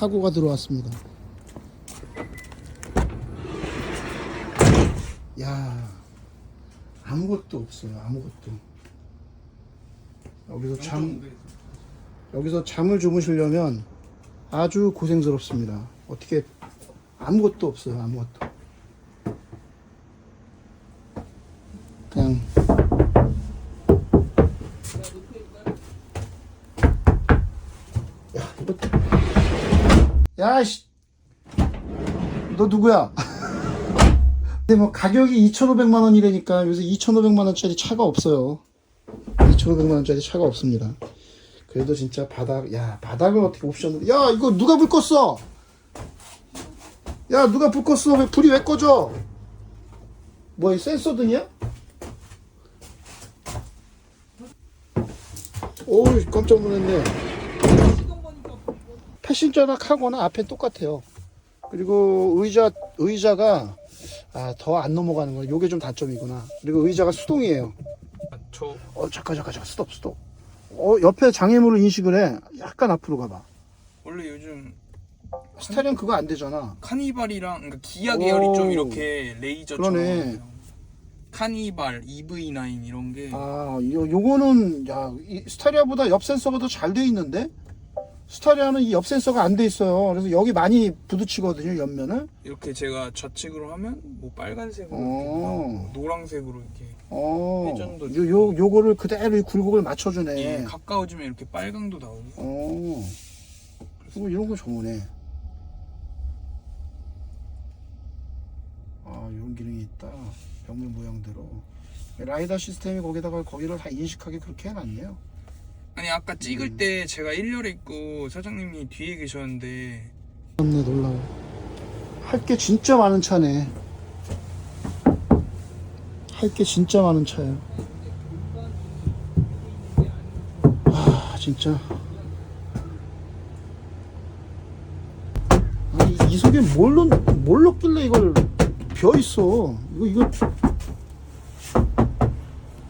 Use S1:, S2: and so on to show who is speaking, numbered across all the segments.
S1: 카고가 들어왔습니다. 야 아무것도 없어요. 아무것도. 여기서 잠 여기서 잠을 주무시려면 아주 고생스럽습니다. 어떻게 아무것도 없어요. 아무것도. 그냥 야, 이거 야, 씨. 너 누구야? 근데 뭐 가격이 2,500만 원이라니까 요새 2,500만 원짜리 차가 없어요. 2,500만 원짜리 차가 없습니다. 그래도 진짜 바닥, 야, 바닥을 어떻게 옵션을, 야, 이거 누가 불 껐어? 야, 누가 불 껐어? 왜 불이 왜 꺼져? 뭐야, 이 센서 등이야? 오우, 깜짝 놀랐네. 패신저나 카거나 앞에 똑같아요. 그리고 의자, 의자가, 아, 더 안 넘어가는 거야. 요게 좀 단점이구나. 그리고 의자가 수동이에요.
S2: 저
S1: 어, 잠깐, 잠깐, 잠깐, 스톱, 스톱. 어, 옆에 장애물을 인식을 해. 약간 앞으로 가봐.
S2: 원래 요즘
S1: 스타리온 그거 안 되잖아.
S2: 카니발이랑 그러니까 기아 계열이
S1: 오.
S2: 좀 이렇게 레이저처럼
S1: 그러네.
S2: 카니발, EV9 이런 게
S1: 아, 요, 요거는, 야, 이 스타리아보다 옆 센서가 더 잘 돼 있는데? 스타리아는 이 옆 센서가 안 돼 있어요. 그래서 여기 많이 부딪히거든요, 옆면을.
S2: 이렇게 제가 좌측으로 하면 뭐 빨간색으로
S1: 어.
S2: 노란색으로 이렇게
S1: 어,
S2: 회전도
S1: 요, 요, 요거를 그대로 이 굴곡을 맞춰주네.
S2: 예, 가까워지면 이렇게 빨강도 나오고
S1: 어, 그리고 이런 거 좋으네. 아, 이런 기능이 있다. 벽면 모양대로. 라이다 시스템이 거기다가 거기를 다 인식하게 그렇게 해놨네요.
S2: 아니 아까 찍을
S1: 음.
S2: 때 제가 1열에 있고 사장님이 뒤에 계셨는데
S1: 놀랍네, 놀라워. 할 게 진짜 많은 차네. 할 게 진짜 많은 차예요. 아, 진짜. 아니, 이 속에 뭘로, 뭘 넣길래 이걸 벼 있어. 이거, 이거.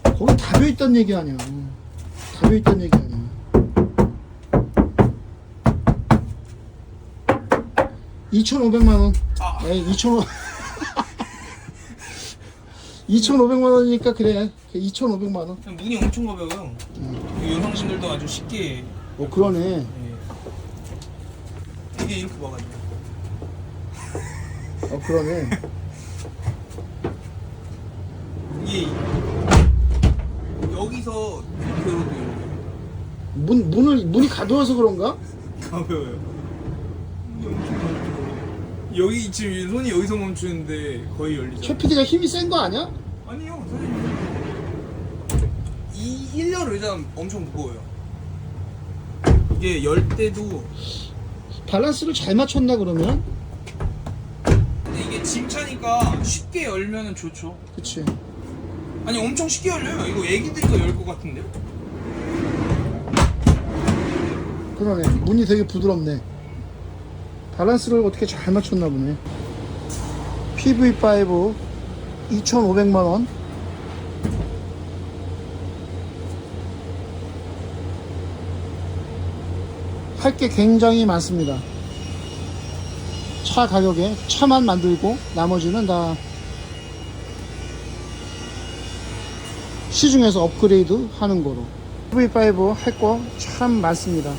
S1: 거기 다 벼 있단 얘기 아니야. 다 벼 있단 얘기 아니야. (2,500만 원)
S2: 아
S1: 네, 2,500 2,500만 원이니까 그래 2,500만 원.
S2: 문이 엄청 가벼워요 이 여성분들도 아주 쉽게
S1: 어 그러네.
S2: 예. 이게 이렇게 막아요
S1: 어 그러네.
S2: 이게 여기서 이렇게 열어도
S1: 문 문을 문이 가벼워서 그런가?
S2: 가벼워요. 여기 지금 손이 여기서 멈추는데 거의 열리죠.
S1: 최 PD가 힘이 센 거 아니야?
S2: 아니요, 선생님. 이 1열 의자 엄청 무거워요. 이게 열 때도
S1: 밸런스를 잘 맞췄나 그러면?
S2: 근데 이게 짐 차니까 쉽게 열면은 좋죠.
S1: 그치.
S2: 아니 엄청 쉽게 열려요. 이거 애기들도 열 것 같은데?
S1: 그러네. 문이 되게 부드럽네. 밸런스를 어떻게 잘 맞췄나 보네. PV5 2,500만 원. 할 게 굉장히 많습니다. 차 가격에 차만 만들고 나머지는 다 시중에서 업그레이드 하는 거로. PV5 할 거 참 많습니다.